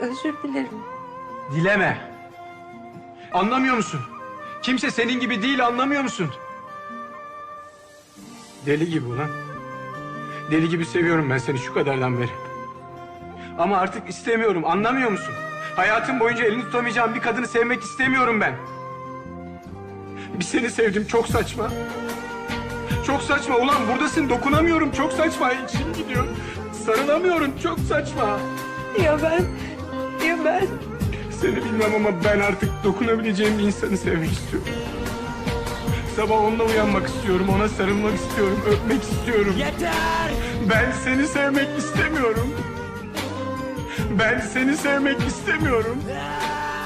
Özür dilerim. Dileme. Anlamıyor musun? Kimse senin gibi değil anlamıyor musun? Deli gibi ulan. Deli gibi seviyorum ben seni şu kadardan beri. Ama artık istemiyorum anlamıyor musun? Hayatım boyunca elini tutamayacağım bir kadını sevmek istemiyorum ben. Bir seni sevdim çok saçma. Çok saçma ulan buradasın dokunamıyorum çok saçma içim gidiyor. Sarılamıyorum çok saçma. Ya ben, ya ben. Seni bilmem ama ben artık dokunabileceğim bir insanı sevmek istiyorum. Sabah onunla uyanmak istiyorum, ona sarılmak istiyorum, öpmek istiyorum. Yeter! Ben seni sevmek istemiyorum. Ben seni sevmek istemiyorum.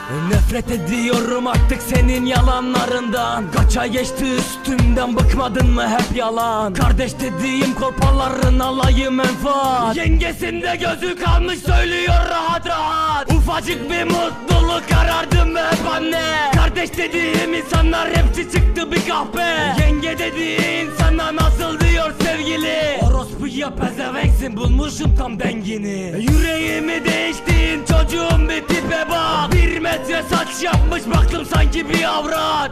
Nefret ediyorum artık senin yalanlarından. Kaça geçti üstümden bıkmadın mı hep yalan? Kardeş dediğim kolpaların alayı menfaat Yengesinde gözü kalmış söylüyor rahat rahat. Ufacık bir mutluluk arardım hep anne. Kardeş dediğim insanlar hepsi çıktı bir kahpe. Yenge dediğin sana nasıl diyor sevgili. Orospuya pezevenksin bulmuşum tam dengini. Yüreğimi değiştin çocuğum bir tipe bak. Bir metre saç yapmış baktım sanki bir avrat.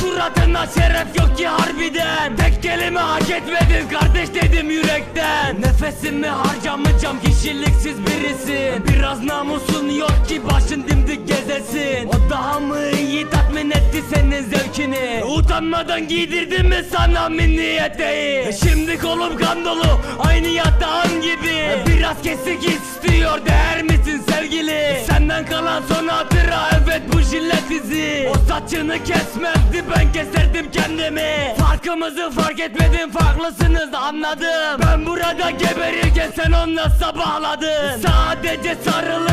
Suratında şeref yok ki harbiden. Tek kelime hak etmedin kardeş dedim yürekten. Nefesimi harcamayacağım kişiliksiz birisin. Biraz namusun yok ki başın dimdik gezesin zevkini Utanmadan giydirdin mi sana mini eteği Şimdi kolum kan dolu aynı yatağın gibi. Biraz kesik istiyor değer misin sevgili? Senden kalan son hatıra evet bu jilet izi. O saçını kesmezdi ben keserdim kendimi. Farkımızı fark etmedin farklısınız anladım. Ben burada geberirken sen onunla sabahladın Sadece sarılırdım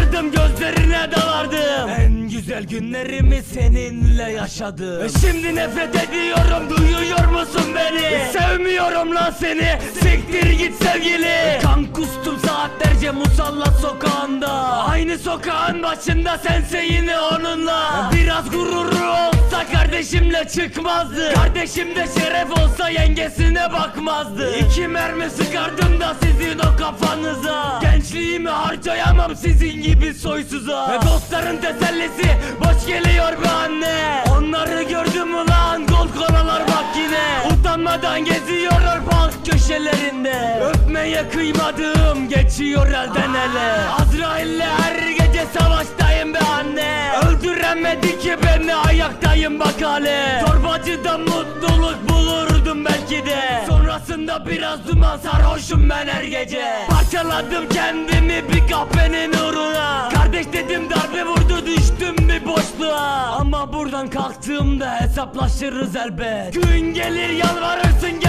günlerimi seninle yaşadım. Şimdi nefret ediyorum duyuyor musun beni? Sevmiyorum lan seni. Siktir git sevgili. Kan kustum saatlerce musalla sokağında. Aynı sokağın başında sense yine onunla. Biraz gururu olsa kardeşimle çıkmazdı. Kardeşimde şeref olsa yengesine bakmazdı. İki mermi sıkardım da sizin o Gençliğimi harcayamam sizin gibi soysuza. Ve dostların tesellisi boş geliyor be anne. Onları gördüm ulan gol koralar bak yine. Utanmadan geziyorlar bank köşelerinde. Öpmeye kıymadığım geçiyor elden ele. Azrail'le her savaştayım be anne. Öldüremedi ki beni ayaktayım bak hale. Torbacıda mutluluk bulurdum belki de. Sonrasında biraz duman sarhoşum ben her gece. Parçaladım kendimi bir kahvenin uğruna. Kardeş dedim darbe vurdu düştüm bir boşluğa. Ama buradan kalktığımda hesaplaşırız elbet. Gün gelir yalvarırsın